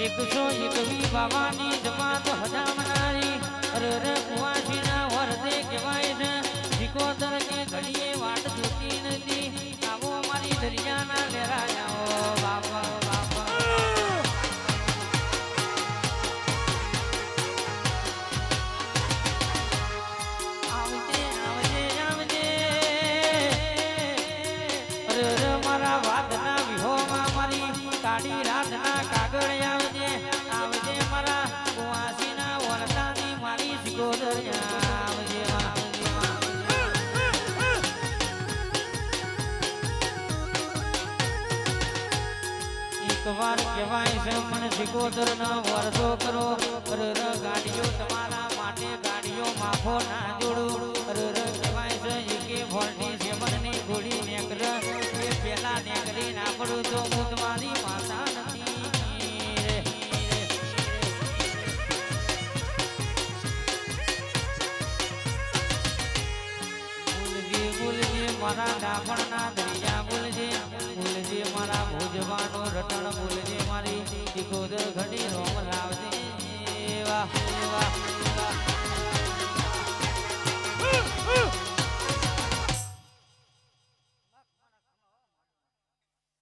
એકસો એકવી બાવાની જમાત હજામનારી અરે રે કુવાસીના વરદે કહેવાય છે સિકોતર કે ઘડીએ વાટ જોતી નથી આવો અમારી દરિયાના લેરાયાઓ બાપા બાપા આવજે આવજે આવજે અરે રે મારા વાદના વિહોમાં મારી કાળી વાર કહેવાય ના વરસો કરો. અરે તમારા માટે, ગાડીઓ માફો ના જોડું. અરે કહેવાય છે, એકે નેકર. પેલા નેકરી ના પડું તો હું તમારી માતા મારા ડામણના દરિયા ભૂલજે ભૂલજે મારા ભોજવાનો રટણ ભૂલજે મારી ટીકોદર ઘડી રો